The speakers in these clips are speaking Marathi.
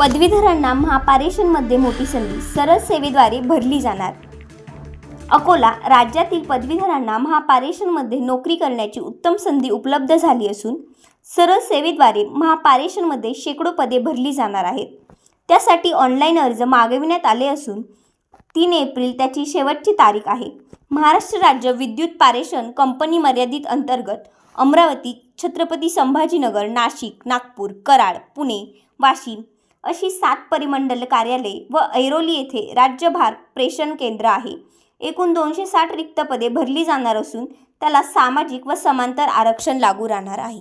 पदवीधरांना महापारेषणमध्ये मोठी संधी सरळ सेवेद्वारे भरली जाणार. अकोला राज्यातील पदवीधरांना महापारेषणमध्ये नोकरी करण्याची उत्तम संधी उपलब्ध झाली असून सरळ सेवेद्वारे महापारेषणमध्ये शेकडो पदे भरली जाणार आहेत. त्यासाठी ऑनलाईन अर्ज मागविण्यात आले असून तीन एप्रिल त्याची शेवटची तारीख आहे. महाराष्ट्र राज्य विद्युत पारेषण कंपनी मर्यादित अंतर्गत अमरावती छत्रपती संभाजीनगर नाशिक नागपूर कराड पुणे वाशिम अशी सात परिमंडल कार्यालय व ऐरोली येथे राज्यभार प्रेषण केंद्र आहे. एकूण दोनशे साठ रिक्त पदे भरली जाणार असून त्याला सामाजिक व समांतर आरक्षण लागू राहणार आहे.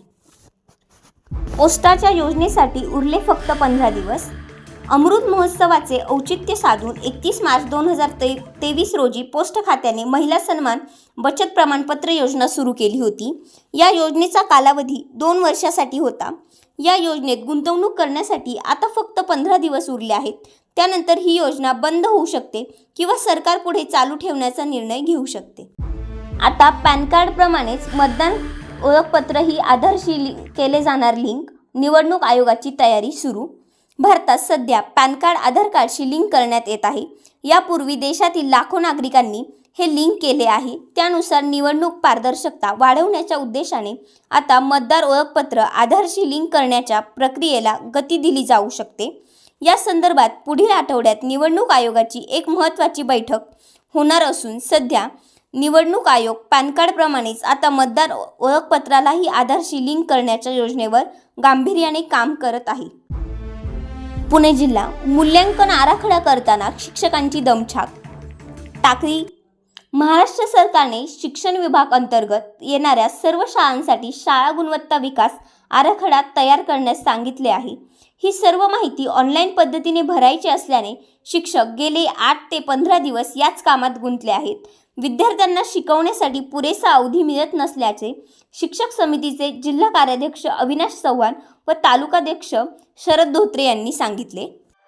पोस्टाच्या योजनेसाठी उरले फक्त पंधरा दिवस. अमृत महोत्सवाचे औचित्य साधून एकतीस मार्च दोन हजार ते तेवीस रोजी पोस्ट खात्याने महिला सन्मान बचत प्रमाणपत्र योजना सुरू केली होती. या योजनेचा कालावधी दोन वर्षासाठी होता. या योजनेत गुंतवणूक करण्यासाठी आता फक्त पंधरा दिवस उरले आहेत. त्यानंतर ही योजना बंद होऊ शकते किंवा सरकार पुढे चालू ठेवण्याचा निर्णय घेऊ शकते. आता पॅन कार्डप्रमाणेच मतदान ओळखपत्र ही आधारशी केले जाणार लिंक निवडणूक आयोगाची तयारी सुरू भारतात सध्या पॅन कार्ड आधार कार्डशी लिंक करण्यात येत आहे. यापूर्वी देशातील लाखो नागरिकांनी हे लिंक केले आहे. त्यानुसार निवडणूक पारदर्शकता वाढवण्याच्या उद्देशाने आता मतदार ओळखपत्र आधारशी लिंक करण्याच्या प्रक्रियेला गती दिली जाऊ शकते. या संदर्भात पुढील आठवड्यात निवडणूक आयोगाची एक महत्त्वाची बैठक होणार असून सध्या निवडणूक आयोग पॅन कार्डप्रमाणेच आता मतदार ओळखपत्रालाही आधारशी लिंक करण्याच्या योजनेवर गांभीर्याने काम करत आहे. पुणे जिल्हा मूल्यांकन आराखडा करताना शिक्षकांची दमछाक. टाकळी महाराष्ट्र सरकारने शिक्षण विभाग अंतर्गत येणाऱ्या सर्व शाळांसाठी शाळा गुणवत्ता विकास आराखडा तयार करण्यास सांगितले आहे. ही सर्व माहिती ऑनलाईन पद्धतीने भरायची असल्याने शिक्षक गेले आठ ते पंधरा दिवस याच कामात गुंतले आहेत. विद्यार्थ्यांना शिकवण्यासाठी पुरेसा अवधी मिळत नसल्याचे शिक्षक समितीचे जिल्हा कार्याध्यक्ष अविनाश चव्हाण व तालुकाध्यक्ष शरद धोत्रे यांनी सांगितले.